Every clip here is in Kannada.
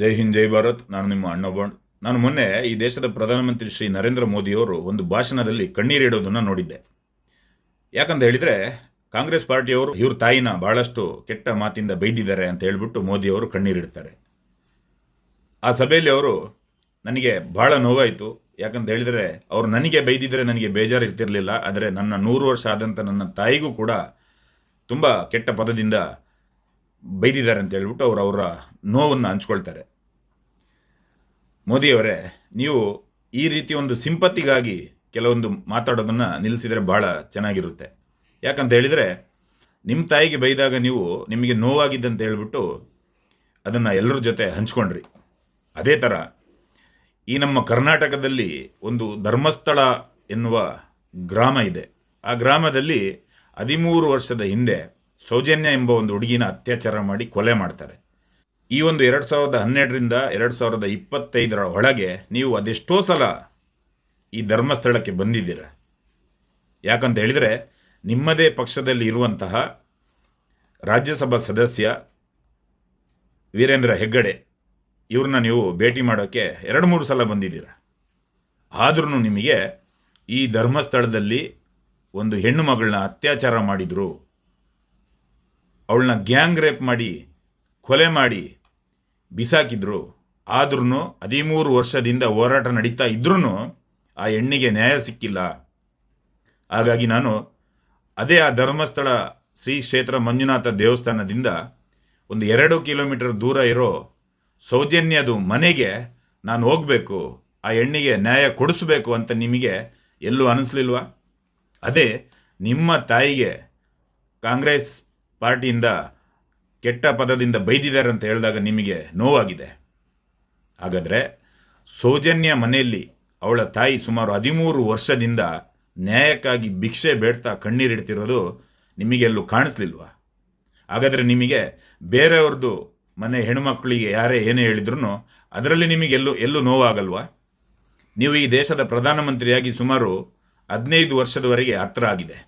ಜೈ ಹಿಂದ್, ಜೈ ಭಾರತ್. ನಾನು ನಿಮ್ಮ ಅಣ್ಣಬಾಂಡ್ ನಾನು ಮೊನ್ನೆ ಈ ದೇಶದ ಪ್ರಧಾನಮಂತ್ರಿ ಶ್ರೀ ನರೇಂದ್ರ ಮೋದಿಯವರು ಒಂದು ಭಾಷಣದಲ್ಲಿ ಕಣ್ಣೀರಿಡೋದನ್ನು ನೋಡಿದ್ದೆ. ಯಾಕಂತ ಹೇಳಿದರೆ, ಕಾಂಗ್ರೆಸ್ ಪಾರ್ಟಿಯವರು ಇವ್ರ ತಾಯಿನ ಬಹಳಷ್ಟು ಕೆಟ್ಟ ಮಾತಿಂದ ಬೈದಿದ್ದಾರೆ ಅಂತ ಹೇಳಿಬಿಟ್ಟು ಮೋದಿಯವರು ಕಣ್ಣೀರಿಡ್ತಾರೆ ಆ ಸಭೆಯಲ್ಲಿ ಅವರು, ನನಗೆ ಭಾಳ ನೋವಾಯಿತು. ಯಾಕಂತ ಹೇಳಿದರೆ, ಅವರು ನನಗೆ ಬೈದಿದ್ದರೆ ನನಗೆ ಬೇಜಾರು ಇರ್ತಿರಲಿಲ್ಲ ಆದರೆ ನನ್ನ ನೂರು ವರ್ಷ ಆದಂಥ ನನ್ನ ತಾಯಿಗೂ ಕೂಡ ತುಂಬ ಕೆಟ್ಟ ಪದದಿಂದ ಬೈದಿದ್ದಾರೆ ಅಂತ ಹೇಳ್ಬಿಟ್ಟು ಅವರು ಅವರ ನೋವನ್ನು ಹಂಚ್ಕೊಳ್ತಾರೆ. ಮೋದಿಯವರೇ, ನೀವು ಈ ರೀತಿ ಒಂದು ಸಿಂಪತ್ತಿಗಾಗಿ ಕೆಲವೊಂದು ಮಾತಾಡೋದನ್ನು ನಿಲ್ಲಿಸಿದರೆ ಭಾಳ ಚೆನ್ನಾಗಿರುತ್ತೆ. ಯಾಕಂತ ಹೇಳಿದರೆ ನಿಮ್ಮ ತಾಯಿಗೆ ಬೈದಾಗ ನೀವು ನಿಮಗೆ ನೋವಾಗಿದ್ದಂತ ಹೇಳ್ಬಿಟ್ಟು ಅದನ್ನು ಎಲ್ಲರ ಜೊತೆ ಹಂಚ್ಕೊಂಡ್ರಿ. ಅದೇ ಥರ ಈ ನಮ್ಮ ಕರ್ನಾಟಕದಲ್ಲಿ ಒಂದು ಧರ್ಮಸ್ಥಳ ಎನ್ನುವ ಗ್ರಾಮ ಇದೆ. ಆ ಗ್ರಾಮದಲ್ಲಿ ಹದಿಮೂರು ವರ್ಷದ ಹಿಂದೆ ಸೌಜನ್ಯ ಎಂಬ ಒಂದು ಹುಡುಗಿನ ಅತ್ಯಾಚಾರ ಮಾಡಿ ಕೊಲೆ ಮಾಡ್ತಾರೆ. ಈ ಒಂದು ಎರಡು ಸಾವಿರದ ಹನ್ನೆರಡರಿಂದ ಎರಡು ಸಾವಿರದ ಇಪ್ಪತ್ತೈದರ ಒಳಗೆ ನೀವು ಅದೆಷ್ಟೋ ಸಲ ಈ ಧರ್ಮಸ್ಥಳಕ್ಕೆ ಬಂದಿದ್ದೀರ. ಯಾಕಂತ ಹೇಳಿದರೆ ನಿಮ್ಮದೇ ಪಕ್ಷದಲ್ಲಿ ಇರುವಂತಹ ರಾಜ್ಯಸಭಾ ಸದಸ್ಯ ವೀರೇಂದ್ರ ಹೆಗ್ಗಡೆ, ಇವ್ರನ್ನ ನೀವು ಭೇಟಿ ಮಾಡೋಕ್ಕೆ ಎರಡು ಮೂರು ಸಲ ಬಂದಿದ್ದೀರ. ಆದ್ರೂ ನಿಮಗೆ ಈ ಧರ್ಮಸ್ಥಳದಲ್ಲಿ ಒಂದು ಹೆಣ್ಣು ಮಗಳನ್ನ ಅತ್ಯಾಚಾರ ಮಾಡಿದರು. ಅವಳನ್ನ ಗ್ಯಾಂಗ್ ರೇಪ್ ಮಾಡಿ, ಕೊಲೆ ಮಾಡಿ ಬಿಸಾಕಿದ್ರು. ಆದ್ರೂ ಹದಿಮೂರು ವರ್ಷದಿಂದ ಹೋರಾಟ ನಡೀತಾ ಇದ್ರೂ ಆ ಹೆಣ್ಣಿಗೆ ನ್ಯಾಯ ಸಿಕ್ಕಿಲ್ಲ. ಹಾಗಾಗಿ ನಾನು ಅದೇ ಆ ಧರ್ಮಸ್ಥಳ ಶ್ರೀ ಕ್ಷೇತ್ರ ಮಂಜುನಾಥ ದೇವಸ್ಥಾನದಿಂದ ಒಂದು ಎರಡು ಕಿಲೋಮೀಟರ್ ದೂರ ಇರೋ ಸೌಜನ್ಯದು ಮನೆಗೆ ನಾನು ಹೋಗಬೇಕು. ಆ ಹೆಣ್ಣಿಗೆ ನ್ಯಾಯ ಕೊಡಿಸ್ಬೇಕು ಅಂತ ನಿಮಗೆ ಎಲ್ಲೂ ಅನಿಸ್ಲಿಲ್ವಾ? ಅದೇ ನಿಮ್ಮ ತಾಯಿಗೆ ಕಾಂಗ್ರೆಸ್ ಪಾರ್ಟಿಯಿಂದ ಕೆಟ್ಟ ಪದದಿಂದ ಬೈದಿದ್ದಾರೆ ಅಂತ ಹೇಳಿದಾಗ ನಿಮಗೆ ನೋವಾಗಿದೆ. ಹಾಗಾದರೆ ಸೌಜನ್ಯ ಮನೆಯಲ್ಲಿ ಅವಳ ತಾಯಿ ಸುಮಾರು ಹದಿಮೂರು ವರ್ಷದಿಂದ ನ್ಯಾಯಕ್ಕಾಗಿ ಭಿಕ್ಷೆ ಬೇಡ್ತಾ ಕಣ್ಣೀರಿಡ್ತಿರೋದು ನಿಮಗೆಲ್ಲೂ ಕಾಣಿಸ್ಲಿಲ್ವಾ? ಹಾಗಾದರೆ ನಿಮಗೆ ಬೇರೆಯವ್ರದ್ದು ಮನೆ ಹೆಣ್ಮಕ್ಳಿಗೆ ಯಾರೇ ಏನೇ ಹೇಳಿದ್ರು ಅದರಲ್ಲಿ ನಿಮಗೆಲ್ಲೂ ಎಲ್ಲೂ ನೋವಾಗಲ್ವಾ? ನೀವು ಈ ದೇಶದ ಪ್ರಧಾನಮಂತ್ರಿಯಾಗಿ ಸುಮಾರು ಹದಿನೈದು ವರ್ಷದವರೆಗೆ ಹತ್ರ ಆಗಿದೆ.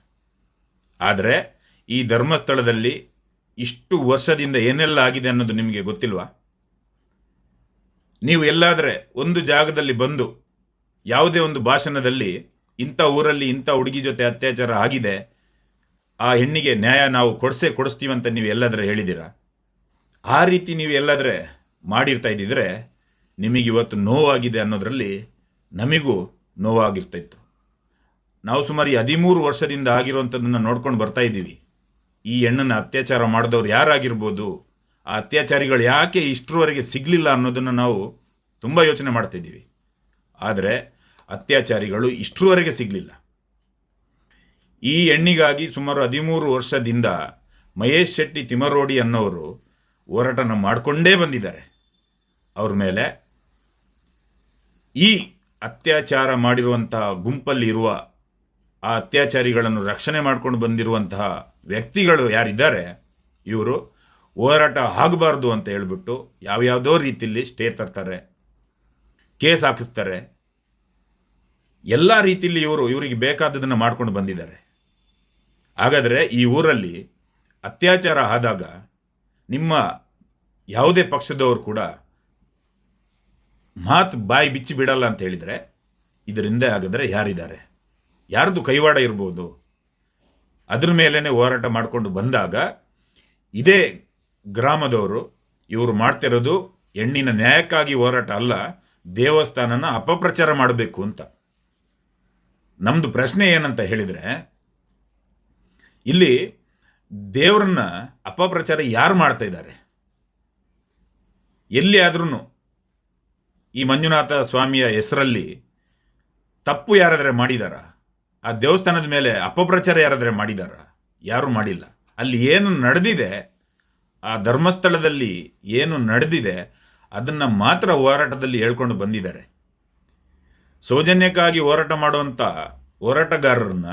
ಆದರೆ ಈ ಧರ್ಮಸ್ಥಳದಲ್ಲಿ ಇಷ್ಟು ವರ್ಷದಿಂದ ಏನೆಲ್ಲ ಆಗಿದೆ ಅನ್ನೋದು ನಿಮಗೆ ಗೊತ್ತಿಲ್ವಾ? ನೀವು ಎಲ್ಲಾದರೆ ಒಂದು ಜಾಗದಲ್ಲಿ ಬಂದು ಯಾವುದೇ ಒಂದು ಭಾಷಣದಲ್ಲಿ ಇಂಥ ಊರಲ್ಲಿ ಇಂಥ ಹುಡುಗಿ ಜೊತೆ ಅತ್ಯಾಚಾರ ಆಗಿದೆ, ಆ ಹೆಣ್ಣಿಗೆ ನ್ಯಾಯ ನಾವು ಕೊಡಿಸೇ ಕೊಡಿಸ್ತೀವಿ ಅಂತ ನೀವು ಎಲ್ಲಾದರೆ ಹೇಳಿದ್ದೀರಾ? ಆ ರೀತಿ ನೀವು ಎಲ್ಲಾದರೆ ಮಾಡಿರ್ತಾ ಇದ್ದಿದ್ರೆ ನಿಮಗೆ ಇವತ್ತು ನೋವಾಗಿದೆ ಅನ್ನೋದರಲ್ಲಿ ನಮಗೂ ನೋವಾಗಿರ್ತಾಯಿತ್ತು ನಾವು ಸುಮಾರು ಹದಿಮೂರು ವರ್ಷದಿಂದ ಆಗಿರುವಂಥದ್ದನ್ನು ನೋಡ್ಕೊಂಡು ಬರ್ತಾ ಇದ್ದೀವಿ. ಈ ಹೆಣ್ಣನ್ನು ಅತ್ಯಾಚಾರ ಮಾಡಿದವ್ರು ಯಾರಾಗಿರ್ಬೋದು, ಆ ಅತ್ಯಾಚಾರಿಗಳು ಯಾಕೆ ಇಷ್ಟರವರೆಗೆ ಸಿಗಲಿಲ್ಲ ಅನ್ನೋದನ್ನು ನಾವು ತುಂಬ ಯೋಚನೆ ಮಾಡ್ತಿದ್ದೀವಿ ಆದರೆ ಅತ್ಯಾಚಾರಿಗಳು ಇಷ್ಟರವರೆಗೆ ಸಿಗಲಿಲ್ಲ. ಈ ಹೆಣ್ಣಿಗಾಗಿ ಸುಮಾರು ಹದಿಮೂರು ವರ್ಷದಿಂದ ಮಹೇಶ್ ಶೆಟ್ಟಿ ತಿಮರೋಡಿ ಅನ್ನೋರು ಹೋರಾಟನ ಮಾಡಿಕೊಂಡೇ ಬಂದಿದ್ದಾರೆ. ಅವ್ರ ಮೇಲೆ ಈ ಅತ್ಯಾಚಾರ ಮಾಡಿರುವಂತಹ ಗುಂಪಲ್ಲಿರುವ ಆ ಅತ್ಯಾಚಾರಿಗಳನ್ನು ರಕ್ಷಣೆ ಮಾಡ್ಕೊಂಡು ಬಂದಿರುವಂತಹ ವ್ಯಕ್ತಿಗಳು ಯಾರಿದ್ದಾರೆ, ಇವರು ಹೋರಾಟ ಆಗಬಾರ್ದು ಅಂತ ಹೇಳ್ಬಿಟ್ಟು ಯಾವ್ಯಾವುದೋ ರೀತಿಯಲ್ಲಿ ಸ್ಟೇ ತರ್ತಾರೆ, ಕೇಸ್ ಹಾಕಿಸ್ತಾರೆ. ಎಲ್ಲ ರೀತಿಯಲ್ಲಿ ಇವರು ಇವರಿಗೆ ಬೇಕಾದದನ್ನು ಮಾಡ್ಕೊಂಡು ಬಂದಿದ್ದಾರೆ. ಹಾಗಾದರೆ ಈ ಊರಲ್ಲಿ ಅತ್ಯಾಚಾರ ಆದಾಗ ನಿಮ್ಮ ಯಾವುದೇ ಪಕ್ಷದವರು ಕೂಡ ಮಾತು ಬಾಯಿ ಬಿಚ್ಚಿ ಬಿಡಲ್ಲ ಅಂತ ಹೇಳಿದರೆ ಇದರಿಂದ ಹಾಗಾದರೆ ಯಾರಿದ್ದಾರೆ? ಯಾರ್ದು ಕೈವಾಡ ಇರ್ಬೋದು? ಅದ್ರ ಮೇಲೇ ಹೋರಾಟ ಮಾಡಿಕೊಂಡು ಬಂದಾಗ ಇದೇ ಗ್ರಾಮದವರು ಇವರು ಮಾಡ್ತಿರೋದು ಹೆಣ್ಣಿನ ನ್ಯಾಯಕ್ಕಾಗಿ ಹೋರಾಟ ಅಲ್ಲ, ದೇವಸ್ಥಾನನ ಅಪಪ್ರಚಾರ ಮಾಡಬೇಕು ಅಂತ. ನಮ್ಮದು ಪ್ರಶ್ನೆ ಏನಂತ ಹೇಳಿದರೆ, ಇಲ್ಲಿ ದೇವರನ್ನ ಅಪಪ್ರಚಾರ ಯಾರು ಮಾಡ್ತಾ ಇದ್ದಾರೆ? ಎಲ್ಲಿ ಆದ್ರೂ ಈ ಮಂಜುನಾಥ ಸ್ವಾಮಿಯ ಹೆಸರಲ್ಲಿ ತಪ್ಪು ಯಾರಾದರೆ ಮಾಡಿದಾರ? ಆ ದೇವಸ್ಥಾನದ ಮೇಲೆ ಅಪಪ್ರಚಾರ ಯಾರಾದರೆ ಮಾಡಿದಾರ? ಯಾರೂ ಮಾಡಿಲ್ಲ. ಅಲ್ಲಿ ಏನು ನಡೆದಿದೆ, ಆ ಧರ್ಮಸ್ಥಳದಲ್ಲಿ ಏನು ನಡೆದಿದೆ, ಅದನ್ನು ಮಾತ್ರ ಹೋರಾಟದಲ್ಲಿ ಹೇಳ್ಕೊಂಡು ಬಂದಿದ್ದಾರೆ. ಸೌಜನ್ಯಕ್ಕಾಗಿ ಹೋರಾಟ ಮಾಡುವಂಥ ಹೋರಾಟಗಾರರನ್ನ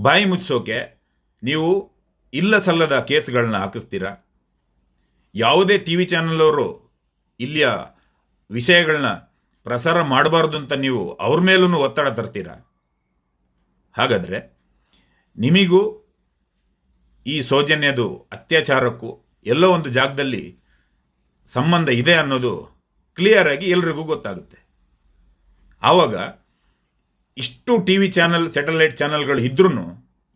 ಬಾಯಿ ಮುಚ್ಚಿಸೋಕೆ ನೀವು ಇಲ್ಲ ಸಲ್ಲದ ಕೇಸ್ಗಳನ್ನ ಹಾಕಿಸ್ತೀರಾ? ಯಾವುದೇ ಟಿ ವಿ ಚಾನಲವರು ಇಲ್ಲಿಯ ವಿಷಯಗಳನ್ನ ಪ್ರಸಾರ ಮಾಡಬಾರ್ದು ಅಂತ ನೀವು ಅವ್ರ ಮೇಲೂ ಒತ್ತಡ ತರ್ತೀರಾ? ಹಾಗಾದರೆ ನಿಮಗೂ ಈ ಸೌಜನ್ಯದು, ಅತ್ಯಾಚಾರಕ್ಕೂ ಎಲ್ಲೋ ಒಂದು ಜಾಗದಲ್ಲಿ ಸಂಬಂಧ ಇದೆ ಅನ್ನೋದು ಕ್ಲಿಯರ್ ಆಗಿ ಎಲ್ರಿಗೂ ಗೊತ್ತಾಗುತ್ತೆ. ಆವಾಗ ಇಷ್ಟು ಟಿ ವಿ ಚಾನಲ್ ಸ್ಯಾಟಲೈಟ್ ಚಾನಲ್ಗಳು ಇದ್ರೂ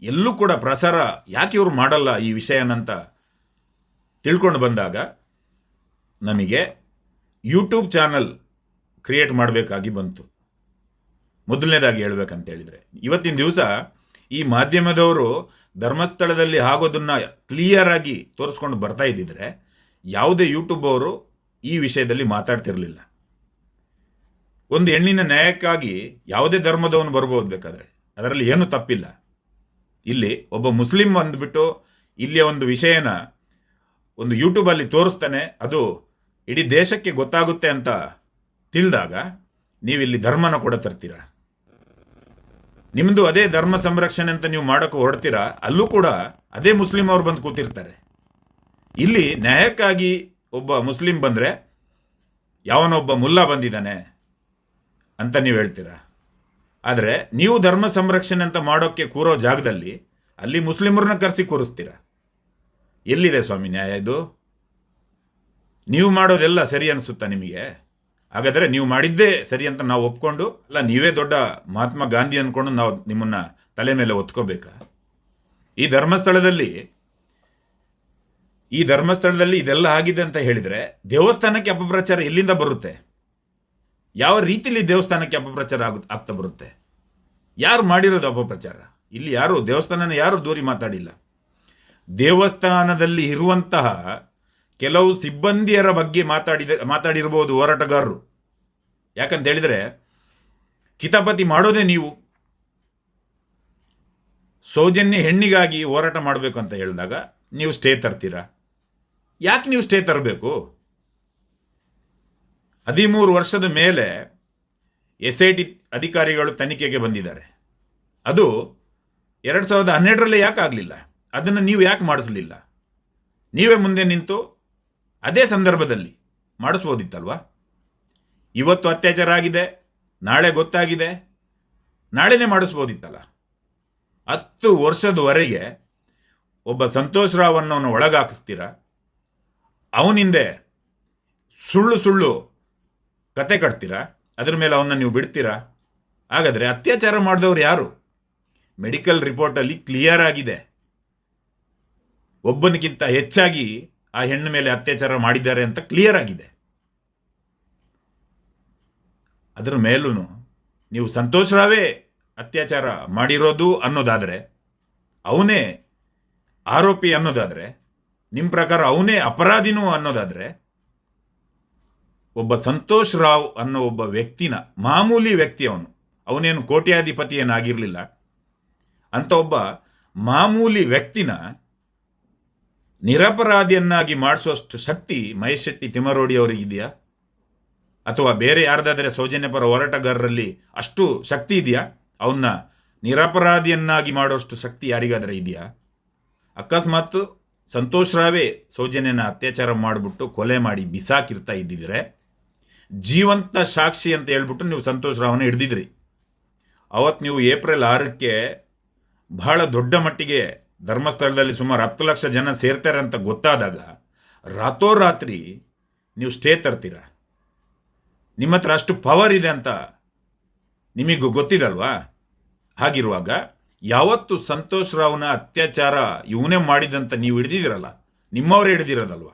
ಎಲ್ಲೂ ಕೂಡ ಪ್ರಸಾರ ಯಾಕೆ ಇವರು ಮಾಡಲ್ಲ ಈ ವಿಷಯನಂತ ತಿಳ್ಕೊಂಡು ಬಂದಾಗ ನಮಗೆ ಯೂಟ್ಯೂಬ್ ಚಾನಲ್ ಕ್ರಿಯೇಟ್ ಮಾಡಬೇಕಾಗಿ ಬಂತು. ಮೊದಲನೇದಾಗಿ ಹೇಳಬೇಕಂತ ಹೇಳಿದರೆ ಇವತ್ತಿನ ದಿವಸ ಈ ಮಾಧ್ಯಮದವರು ಧರ್ಮಸ್ಥಳದಲ್ಲಿ ಆಗೋದನ್ನು ಕ್ಲಿಯರ್ ಆಗಿ ತೋರಿಸ್ಕೊಂಡು ಬರ್ತಾ ಇದ್ದಿದ್ರೆ, ಯಾವುದೇ ಯೂಟ್ಯೂಬ್ ಅವರು ಈ ವಿಷಯದಲ್ಲಿ ಮಾತಾಡ್ತಿರಲಿಲ್ಲ. ಒಂದು ಹೆಣ್ಣಿನ ನ್ಯಾಯಕ್ಕಾಗಿ ಯಾವುದೇ ಧರ್ಮದವನು ಬರ್ಬೋದು ಬೇಕಾದರೆ, ಅದರಲ್ಲಿ ಏನೂ ತಪ್ಪಿಲ್ಲ. ಇಲ್ಲಿ ಒಬ್ಬ ಮುಸ್ಲಿಂ ಅಂದ್ಬಿಟ್ಟು ಇಲ್ಲಿಯ ಒಂದು ವಿಷಯನ ಒಂದು ಯೂಟ್ಯೂಬಲ್ಲಿ ತೋರಿಸ್ತಾನೆ, ಅದು ಇಡೀ ದೇಶಕ್ಕೆ ಗೊತ್ತಾಗುತ್ತೆ ಅಂತ ತಿಳಿದಾಗ, ನೀವಿಲ್ಲಿ ಧರ್ಮನ ಕೂಡ ತರ್ತೀರಾ? ನಿಮ್ಮದು ಅದೇ ಧರ್ಮ ಸಂರಕ್ಷಣೆ ಅಂತ ನೀವು ಮಾಡೋಕೆ ಹೊರಡ್ತೀರಾ? ಅಲ್ಲೂ ಕೂಡ ಅದೇ ಮುಸ್ಲಿಂ ಅವ್ರು ಬಂದು ಕೂತಿರ್ತಾರೆ. ಇಲ್ಲಿ ನ್ಯಾಯಕ್ಕಾಗಿ ಒಬ್ಬ ಮುಸ್ಲಿಂ ಬಂದರೆ ಯಾವನೊಬ್ಬ ಮುಲ್ಲಾ ಬಂದಿದ್ದಾನೆ ಅಂತ ನೀವು ಹೇಳ್ತೀರಾ? ಆದರೆ ನೀವು ಧರ್ಮ ಸಂರಕ್ಷಣೆ ಅಂತ ಮಾಡೋಕ್ಕೆ ಕೂರೋ ಜಾಗದಲ್ಲಿ ಅಲ್ಲಿ ಮುಸ್ಲಿಮರನ್ನ ಕರೆಸಿ ಕೂರಿಸ್ತೀರಾ? ಎಲ್ಲಿದೆ ಸ್ವಾಮಿ ನ್ಯಾಯ ಇದು? ನೀವು ಮಾಡೋದೆಲ್ಲ ಸರಿ ಅನಿಸುತ್ತಾ ನಿಮಗೆ? ಹಾಗಾದರೆ ನೀವು ಮಾಡಿದ್ದೇ ಸರಿ ಅಂತ ನಾವು ಒಪ್ಕೊಂಡು, ಅಲ್ಲ, ನೀವೇ ದೊಡ್ಡ ಮಹಾತ್ಮ ಗಾಂಧಿ ಅಂದ್ಕೊಂಡು ನಾವು ನಿಮ್ಮನ್ನ ತಲೆ ಮೇಲೆ ಒತ್ಕೋಬೇಕಾ? ಈ ಧರ್ಮಸ್ಥಳದಲ್ಲಿ ಈ ಧರ್ಮಸ್ಥಳದಲ್ಲಿ ಇದೆಲ್ಲ ಆಗಿದೆ ಅಂತ ಹೇಳಿದರೆ ದೇವಸ್ಥಾನಕ್ಕೆ ಅಪಪ್ರಚಾರ ಎಲ್ಲಿಂದ ಬರುತ್ತೆ? ಯಾವ ರೀತಿಲಿ ದೇವಸ್ಥಾನಕ್ಕೆ ಅಪಪ್ರಚಾರ ಆಗ ಆಗ್ತಾ ಬರುತ್ತೆ? ಯಾರು ಮಾಡಿರೋದು ಅಪಪ್ರಚಾರ? ಇಲ್ಲಿ ಯಾರು, ದೇವಸ್ಥಾನನ ಯಾರು ದೂರಿ ಮಾತಾಡಿಲ್ಲ? ದೇವಸ್ಥಾನದಲ್ಲಿ ಇರುವಂತಹ ಕೆಲವು ಸಿಬ್ಬಂದಿಯರ ಬಗ್ಗೆ ಮಾತಾಡಿದ ಮಾತಾಡಿರ್ಬೋದು ಹೋರಾಟಗಾರರು. ಯಾಕಂತ ಹೇಳಿದರೆ, ಕಿತಾಪತಿ ಮಾಡೋದೇ ನೀವು. ಸೌಜನ್ಯ ಹೆಣ್ಣಿಗಾಗಿ ಹೋರಾಟ ಮಾಡಬೇಕು ಅಂತ ಹೇಳಿದಾಗ, ನೀವು ಸ್ಟೇ ತರ್ತೀರಾ? ಯಾಕೆ ನೀವು ಸ್ಟೇ ತರಬೇಕು? ಹದಿಮೂರು ವರ್ಷದ ಮೇಲೆ ಎಸ್ ಐ ಟಿ ಅಧಿಕಾರಿಗಳು ತನಿಖೆಗೆ ಬಂದಿದ್ದಾರೆ. ಅದು ಎರಡು ಸಾವಿರದ ಹನ್ನೆರಡರಲ್ಲೇ ಯಾಕೆ ಆಗಲಿಲ್ಲ? ಅದನ್ನು ನೀವು ಯಾಕೆ ಮಾಡಿಸಲಿಲ್ಲ? ನೀವೇ ಮುಂದೆ ನಿಂತು ಅದೇ ಸಂದರ್ಭದಲ್ಲಿ ಮಾಡಿಸ್ಬೋದಿತ್ತಲ್ವಾ? ಇವತ್ತು ಅತ್ಯಾಚಾರ ಆಗಿದೆ ನಾಳೆ ಗೊತ್ತಾಗಿದೆ, ನಾಳೆನೇ ಮಾಡಿಸ್ಬೋದಿತ್ತಲ್ಲ? ಹತ್ತು ವರ್ಷದವರೆಗೆ ಒಬ್ಬ ಸಂತೋಷ್ ರಾವ್ ಅನ್ನೋನು ಒಳಗಾಕಿಸ್ತೀರ? ಅವನಿಂದೆ ಸುಳ್ಳು ಸುಳ್ಳು ಕತೆ ಕಟ್ತೀರಾ? ಅದ್ರ ಮೇಲೆ ಅವನ್ನ ನೀವು ಬಿಡ್ತೀರಾ? ಹಾಗಾದರೆ ಅತ್ಯಾಚಾರ ಮಾಡಿದವ್ರು ಯಾರು? ಮೆಡಿಕಲ್ ರಿಪೋರ್ಟಲ್ಲಿ ಕ್ಲಿಯರ್ ಆಗಿದೆ. ಒಬ್ಬನಿಗಿಂತ ಹೆಚ್ಚಾಗಿ ಆ ಹೆಣ್ಣು ಮೇಲೆ ಅತ್ಯಾಚಾರ ಮಾಡಿದ್ದಾರೆ ಅಂತ ಕ್ಲಿಯರ್ ಆಗಿದೆ. ಅದರ ಮೇಲೂ ನೀವು ಸಂತೋಷ್ ರಾವೇ ಅತ್ಯಾಚಾರ ಮಾಡಿರೋದು ಅನ್ನೋದಾದರೆ, ಅವನೇ ಆರೋಪಿ ಅನ್ನೋದಾದರೆ ನಿಮ್ಮ ಪ್ರಕಾರ ಅವನೇ ಅಪರಾಧಿನೂ ಅನ್ನೋದಾದರೆ, ಒಬ್ಬ ಸಂತೋಷ್ ರಾವ್ ಅನ್ನೋ ಒಬ್ಬ ವ್ಯಕ್ತಿನ ಮಾಮೂಲಿ ವ್ಯಕ್ತಿ ಅವನು, ಅವನೇನು ಕೋಟ್ಯಾಧಿಪತಿ ಏನಾಗಿರಲಿಲ್ಲ ಅಂತ ಒಬ್ಬ ಮಾಮೂಲಿ ವ್ಯಕ್ತಿನ ನಿರಪರಾಧಿಯನ್ನಾಗಿ ಮಾಡಿಸುವಷ್ಟು ಶಕ್ತಿ ಮಹೇಶ್ ಶೆಟ್ಟಿ ತಿಮ್ಮರೋಡಿ ಅವರಿಗಿದೆಯಾ ಅಥವಾ ಬೇರೆ ಯಾರ್ದಾದರೆ ಸೌಜನ್ಯಪರ ಹೋರಾಟಗಾರರಲ್ಲಿ ಅಷ್ಟು ಶಕ್ತಿ ಇದೆಯಾ? ಅವನ್ನ ನಿರಪರಾಧಿಯನ್ನಾಗಿ ಮಾಡುವಷ್ಟು ಶಕ್ತಿ ಯಾರಿಗಾದರೆ ಇದೆಯಾ? ಅಕಸ್ಮಾತ್ ಸಂತೋಷ್ ರಾವೇ ಸೌಜನ್ಯನ ಅತ್ಯಾಚಾರ ಮಾಡಿಬಿಟ್ಟು ಕೊಲೆ ಮಾಡಿ ಬಿಸಾಕಿರ್ತಾ ಇದ್ದಿದ್ರೆ, ಜೀವಂತ ಸಾಕ್ಷಿ ಅಂತ ಹೇಳ್ಬಿಟ್ಟು ನೀವು ಸಂತೋಷ್ ರಾವ್ನ ಹಿಡ್ದಿದ್ರಿ. ಅವತ್ತು ನೀವು ಏಪ್ರಿಲ್ ಆರಕ್ಕೆ ಬಹಳ ದೊಡ್ಡ ಮಟ್ಟಿಗೆ ಧರ್ಮಸ್ಥಳದಲ್ಲಿ ಸುಮಾರು ಹತ್ತು ಲಕ್ಷ ಜನ ಸೇರ್ತಾರೆ ಅಂತ ಗೊತ್ತಾದಾಗ ರಾತೋರಾತ್ರಿ ನೀವು ಸ್ಟೇ ತರ್ತೀರಾ? ನಿಮ್ಮ ಹತ್ರ ಅಷ್ಟು ಪವರ್ ಇದೆ ಅಂತ ನಿಮಗೂ ಗೊತ್ತಿದಲ್ವಾ? ಹಾಗಿರುವಾಗ ಯಾವತ್ತು ಸಂತೋಷ್ ರಾವ್ನ ಅತ್ಯಾಚಾರ ಇವನೇ ಮಾಡಿದಂತ ನೀವು ಹಿಡ್ದಿದ್ದೀರಲ್ಲ, ನಿಮ್ಮವರೇ ಹಿಡಿದಿರೋದಲ್ವ?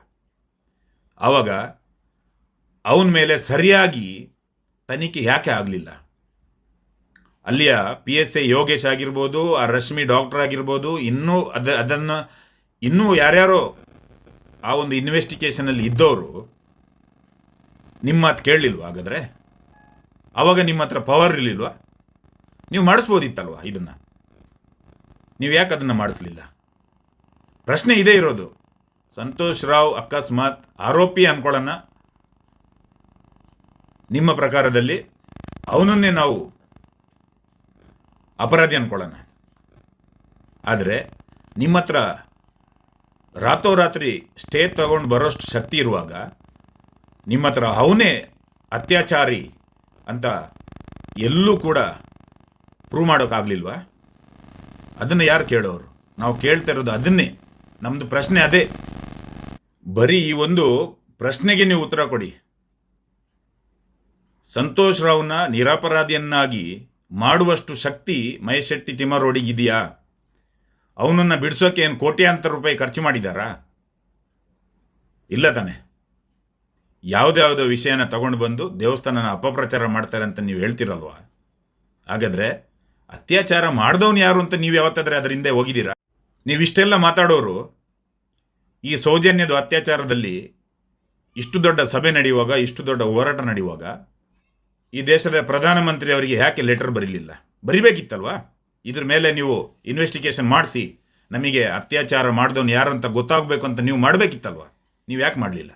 ಆವಾಗ ಅವನ ಮೇಲೆ ಸರಿಯಾಗಿ ತನಿಖೆ ಯಾಕೆ ಆಗಲಿಲ್ಲ? ಅಲ್ಲಿಯ ಪಿ ಎಸ್ ಎ ಯೋಗೇಶ್ ಆಗಿರ್ಬೋದು, ಆ ರಶ್ಮಿ ಡಾಕ್ಟರ್ ಆಗಿರ್ಬೋದು, ಇನ್ನೂ ಅದ, ಅದನ್ನು ಇನ್ನೂ ಯಾರ್ಯಾರೋ ಆ ಒಂದು ಇನ್ವೆಸ್ಟಿಗೇಷನಲ್ಲಿ ಇದ್ದವರು ನಿಮ್ಮ ಮಾತು ಕೇಳಲಿಲ್ವ ಹಾಗಾದರೆ? ಆವಾಗ ನಿಮ್ಮ ಹತ್ರ ಪವರ್ ಇರಲಿಲ್ವಾ? ನೀವು ಮಾಡಿಸ್ಬೋದಿತ್ತಲ್ವ ಇದನ್ನು? ನೀವು ಯಾಕೆ ಅದನ್ನು ಮಾಡಿಸ್ಲಿಲ್ಲ? ಪ್ರಶ್ನೆ ಇದೇ ಇರೋದು. ಸಂತೋಷ್ ರಾವ್ ಅಕಸ್ಮಾತ್ ಆರೋಪಿ ಅಂದ್ಕೊಳ್ಳೋಣ ನಿಮ್ಮ ಪ್ರಕಾರದಲ್ಲಿ ಅವನನ್ನೇ ನಾವು ಅಪರಾಧಿ ಅನ್ಕೊಳ್ಳೋಣ. ಆದರೆ ನಿಮ್ಮ ಹತ್ರ ರಾತ್ರೋರಾತ್ರಿ ಸ್ಟೇ ತಗೊಂಡು ಬರೋಷ್ಟು ಶಕ್ತಿ ಇರುವಾಗ ನಿಮ್ಮ ಹತ್ರ ಅವನೇ ಅತ್ಯಾಚಾರಿ ಅಂತ ಎಲ್ಲೂ ಕೂಡ ಪ್ರೂವ್ ಮಾಡೋಕ್ಕಾಗಲಿಲ್ವಾ? ಅದನ್ನು ಯಾರು ಕೇಳೋರು? ನಾವು ಕೇಳ್ತಾ ಇರೋದು ಅದನ್ನೇ. ನಮ್ಮದು ಪ್ರಶ್ನೆ ಅದೇ. ಬರೀ ಈ ಒಂದು ಪ್ರಶ್ನೆಗೆ ನೀವು ಉತ್ತರ ಕೊಡಿ. ಸಂತೋಷ್ ರಾವ್ನ ನಿರಪರಾಧಿಯನ್ನಾಗಿ ಮಾಡುವಷ್ಟು ಶಕ್ತಿ ಮಹೇಶೆಟ್ಟಿ ತಿಮ್ಮರೋಡಿಗಿದೆಯಾ? ಅವನನ್ನು ಬಿಡಿಸೋಕೆ ಏನು ಕೋಟ್ಯಾಂತರ ರೂಪಾಯಿ ಖರ್ಚು ಮಾಡಿದಾರಾ? ಇಲ್ಲ ತಾನೆ. ಯಾವುದ್ಯಾವುದೋ ವಿಷಯನ ತಗೊಂಡು ಬಂದು ದೇವಸ್ಥಾನನ ಅಪಪ್ರಚಾರ ಮಾಡ್ತಾರೆ ಅಂತ ನೀವು ಹೇಳ್ತಿರಲ್ವಾ? ಹಾಗಾದರೆ ಅತ್ಯಾಚಾರ ಮಾಡಿದವನು ಯಾರು ಅಂತ ನೀವು ಯಾವತ್ತಾದರೆ ಅದರ ಹಿಂದೆ ಹೋಗಿದ್ದೀರಾ? ನೀವು ಇಷ್ಟೆಲ್ಲ ಮಾತಾಡೋರು ಈ ಸೌಜನ್ಯದ ಅತ್ಯಾಚಾರದಲ್ಲಿ ಇಷ್ಟು ದೊಡ್ಡ ಸಭೆ ನಡೆಯುವಾಗ, ಇಷ್ಟು ದೊಡ್ಡ ಹೋರಾಟ ನಡೆಯುವಾಗ ಈ ದೇಶದ ಪ್ರಧಾನಮಂತ್ರಿ ಅವರಿಗೆ ಯಾಕೆ ಲೆಟರ್ ಬರೀಲಿಲ್ಲ? ಬರಿಬೇಕಿತ್ತಲ್ವಾ? ಇದ್ರ ಮೇಲೆ ನೀವು ಇನ್ವೆಸ್ಟಿಗೇಷನ್ ಮಾಡಿಸಿ, ನಮಗೆ ಅತ್ಯಾಚಾರ ಮಾಡಿದವನು ಯಾರು ಅಂತ ಗೊತ್ತಾಗಬೇಕು ಅಂತ ನೀವು ಮಾಡಬೇಕಿತ್ತಲ್ವ? ನೀವು ಯಾಕೆ ಮಾಡಲಿಲ್ಲ?